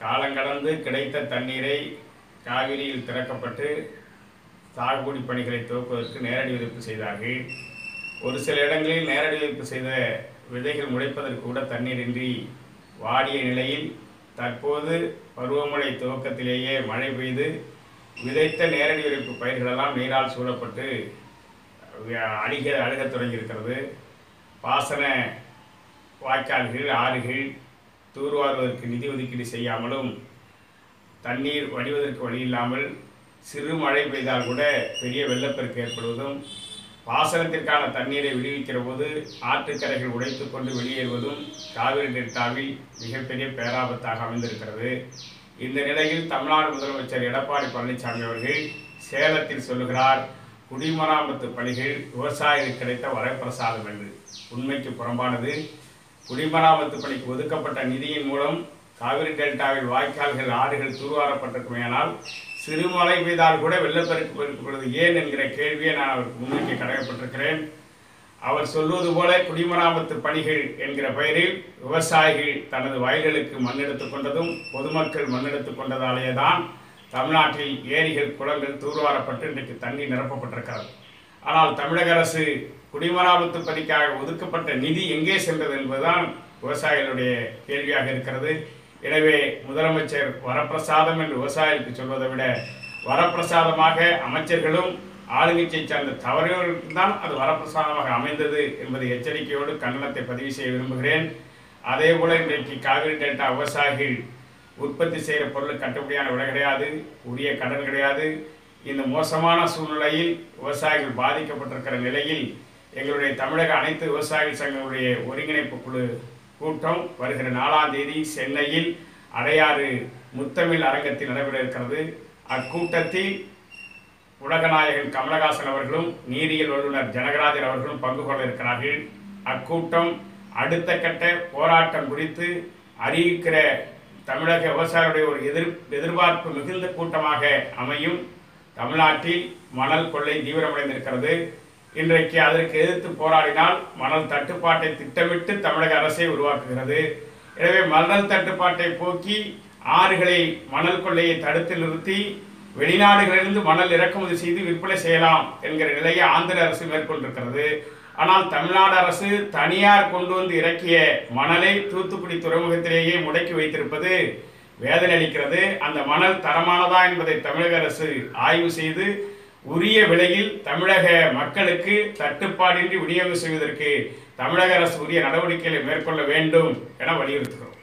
காலங்கடந்து கிடைத்த தண்ணீரை காவிரியில் திறக்கப்பட்டு சாகுபடி பணிகளை துவக்குவதற்கு நேரடி விதிப்பு செய்தார்கள். ஒரு சில இடங்களில் நேரடி விதிப்பு செய்த விதைகள் முளைப்பதற்கு கூட தண்ணீரின்றி வாடிய நிலையில் தற்போது பருவமழை துவக்கத்திலேயே மழை பெய்து விதைத்த நேரடி விதைப்பு பயிர்களெல்லாம் நீரால் சூழப்பட்டு அஹ், அழுக அழுகத் தொடங்கியிருக்கிறது. பாசன வாய்க்கால்கள் ஆறுகள் தூர்வாருவதற்கு நிதி ஒதுக்கீடு செய்யாமலும் தண்ணீர் வடிவதற்கு வழி இல்லாமல் சிறு மழை பெய்தால் கூட பெரிய வெள்ளப்பெருக்கு ஏற்படுவதும் பாசனத்திற்கான தண்ணீரை விடுவிக்கிற போது ஆற்றுக்கரைகள் உடைத்து கொண்டு வெளியேறுவதும் காவிரி டெல்டாவில் மிகப்பெரிய பேராபத்தாக அமைந்திருக்கிறது. இந்த நிலையில் தமிழ்நாடு முதலமைச்சர் எடப்பாடி பழனிசாமி அவர்கள் சேலத்தில் சொல்லுகிறார் குடிமராமத்து பணிகள் விவசாயிகளுக்கு கிடைத்த வரப்பிரசாதம் என்று. உண்மைக்கு புறம்பானது. குடிமராமத்து பணிக்கு ஒதுக்கப்பட்ட நிதியின் மூலம் காவிரி டெல்டாவில் வாய்க்கால்கள் ஆறுகள் தூர்வாரப்பட்டிருக்குமேயானால் சிறுமழை பெய்தால் கூட வெள்ளப்பெருக்கு பெருக்கப்படுவது ஏன் என்கிற கேள்வியை நான் அவருக்கு முன்வைக்க கடமைப்பட்டிருக்கிறேன். அவர் சொல்வது போல குடிமராமத்து பணிகள் என்கிற பெயரில் விவசாயிகள் தனது வயல்களுக்கு மண் கொண்டதும் பொதுமக்கள் மண்ணெடுத்துக் கொண்டதாலேயே தான் தமிழ்நாட்டில் ஏரிகள் குளங்கள் தூர்வாரப்பட்டு இன்றைக்கு தண்ணி நிரப்பப்பட்டிருக்கிறது. ஆனால் தமிழக அரசு குடிமராமத்து பணிக்காக ஒதுக்கப்பட்ட நிதி எங்கே சென்றது என்பதுதான் விவசாயிகளுடைய கேள்வியாக இருக்கிறது. எனவே முதலமைச்சர் வரப்பிரசாதம் என்று விவசாயிகளுக்கு சொல்வதை விட வரப்பிரசாதமாக அமைச்சர்களும் ஆளுங்கட்சியை சார்ந்த தவறுகளுக்கு தான் அது வரப்பிரசாதமாக அமைந்தது என்பதை எச்சரிக்கையோடு கண்டனத்தை பதிவு செய்ய விரும்புகிறேன். அதே போல இன்றைக்கு காவிரி டெல்டா விவசாயிகள் உற்பத்தி செய்கிற பொருள் கட்டுப்படியான விலை கிடையாது உரிய கடன் கிடையாது. இந்த மோசமான சூழ்நிலையில் விவசாயிகள் பாதிக்கப்பட்டிருக்கிற நிலையில் எங்களுடைய தமிழக அனைத்து விவசாயிகள் சங்கங்களுடைய ஒருங்கிணைப்பு குழு கூட்டம் வருகிற நாலாம் தேதி சென்னையில் அடையாறு முத்தமிழ் அரங்கத்தில் நடைபெற இருக்கிறது. அக்கூட்டத்தில் உலகநாயகன் கமலஹாசன் அவர்களும் நீரியல் வல்லுநர் ஜனகராஜன் அவர்களும் பங்கு கொள்ள இருக்கிறார்கள். அக்கூட்டம் அடுத்த கட்ட போராட்டம் குறித்து அறிவிக்கிற தமிழக விவசாயிகளுடைய ஒரு எதிர் எதிர்பார்ப்பு மிகுந்த கூட்டமாக அமையும். தமிழ்நாட்டில் மணல் கொள்ளை தீவிரமடைந்திருக்கிறது. இன்றைக்கு அதற்கு எதிர்த்து போராடினால் மணல் தட்டுப்பாட்டை திட்டமிட்டு தமிழக அரசை உருவாக்குகிறது. எனவே மணல் தட்டுப்பாட்டை போக்கி ஆறுகளை மணல் கொள்ளையை தடுத்து நிறுத்தி வெளிநாடுகளிலிருந்து மணல் இறக்குமதி செய்து விற்பனை செய்யலாம் என்கிற நிலையை ஆந்திர அரசு மேற்கொண்டிருக்கிறது. ஆனால் தமிழ்நாடு அரசு தனியார் கொண்டு வந்து இறக்கிய மணலை தூத்துக்குடி துறைமுகத்திலேயே முடக்கி வைத்திருப்பது வேதனை அளிக்கிறது. அந்த மணல் தரமானதா என்பதை தமிழக அரசு ஆய்வு செய்து உரிய விலையில் தமிழக மக்களுக்கு தட்டுப்பாடின்றி விநியோகம் செய்வதற்கு தமிழக அரசு உரிய நடவடிக்கைகளை மேற்கொள்ள வேண்டும் என வலியுறுத்துகிறோம்.